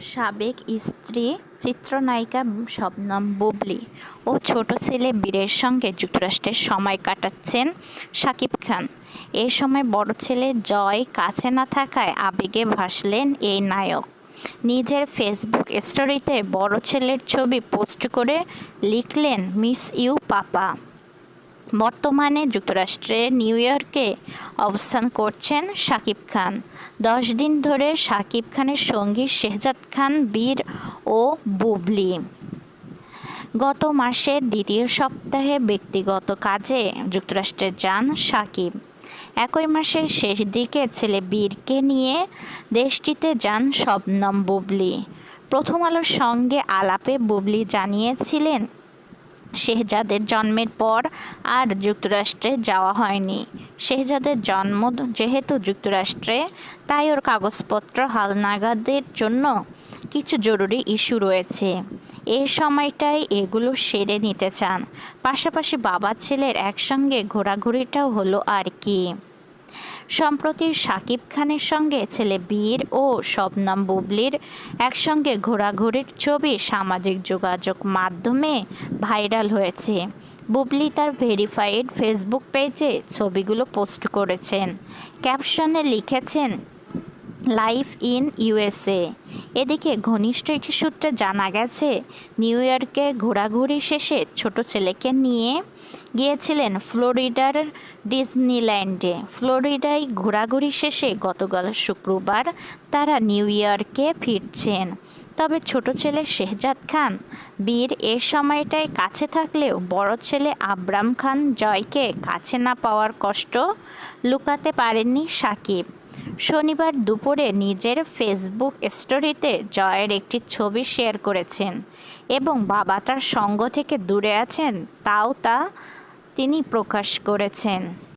সাবেক স্ত্রী চিত্রনায়িকা শবনম বুবলি ও ছোট ছেলে বীরের সঙ্গে যুক্তরাষ্ট্রে সময় কাটাচ্ছেন শাকিব খান। এ সময় বড় ছেলে জয় কাছে না থাকায় আবেগে ভাসলেন এই নায়ক। নিজের ফেসবুক স্টোরিতে বড় ছেলের ছবি পোস্ট করে লিখলেন, মিস ইউ, পাপা। বর্তমানে যুক্তরাষ্ট্রের নিউ ইয়র্কে অবস্থান করছেন শাকিব খান। দশ দিন ধরে শাকিব খানের সঙ্গী শেহজাদ খান, বীর ও বুবলি। গত মাসের দ্বিতীয় সপ্তাহে ব্যক্তিগত কাজে যুক্তরাষ্ট্রে যান শাকিব। একই মাসের শেষ দিকে ছেলে বীরকে নিয়ে দেশটিতে যান শবনম বুবলি। প্রথম আলোর সঙ্গে আলাপে বুবলি জানিয়েছিলেন শেহজাদের জন্মের পর আর যুক্তরাষ্ট্রে যাওয়া হয়নি। শেহজাদের জন্ম যেহেতু যুক্তরাষ্ট্রে, তাই ওর কাগজপত্র হালনাগাদের জন্য কিছু জরুরি ইস্যু রয়েছে। এই সময়টাই এগুলো সেরে নিতে চান। পাশাপাশি বাবা ছেলের একসঙ্গে ঘোরাঘুরিটাও হলো আর কি। সম্প্রতি শাকিব খানের সঙ্গে ছেলে বীর ও শবনম বুবলির একসঙ্গে ঘোরাঘুরির ছবি সামাজিক যোগাযোগ মাধ্যমে ভাইরাল হয়েছে। বুবলি তার ভেরিফাইড ফেসবুক পেজে ছবিগুলো পোস্ট করেছেন। ক্যাপশনে লিখেছেন লাইফ ইন ইউএসএ। এদিকে ঘনিষ্ঠ একটি সূত্রে জানা গেছে, নিউ ইয়র্কে ঘোরাঘুরি শেষে ছোট ছেলেকে নিয়ে গিয়েছিলেন ফ্লোরিডার ডিজনিল্যান্ডে। ফ্লোরিডায় ঘোরাঘুরি শেষে গতকাল শুক্রবার তারা নিউ ইয়র্কে ফিরছেন। তবে ছোট ছেলে শেহজাদ খান বীর এ সময়টায় কাছে থাকলেও বড় ছেলে আবরাম খান জয়কে কাছে না পাওয়ার কষ্ট লুকাতে পারেননি সাকিব। শনিবার দুপুরে নিজের ফেসবুক স্টোরিতে জয়ের একটি ছবি শেয়ার করেছেন এবং বাবা তার সঙ্গ থেকে দূরে আছেন, তাও তা তিনি প্রকাশ করেছেন।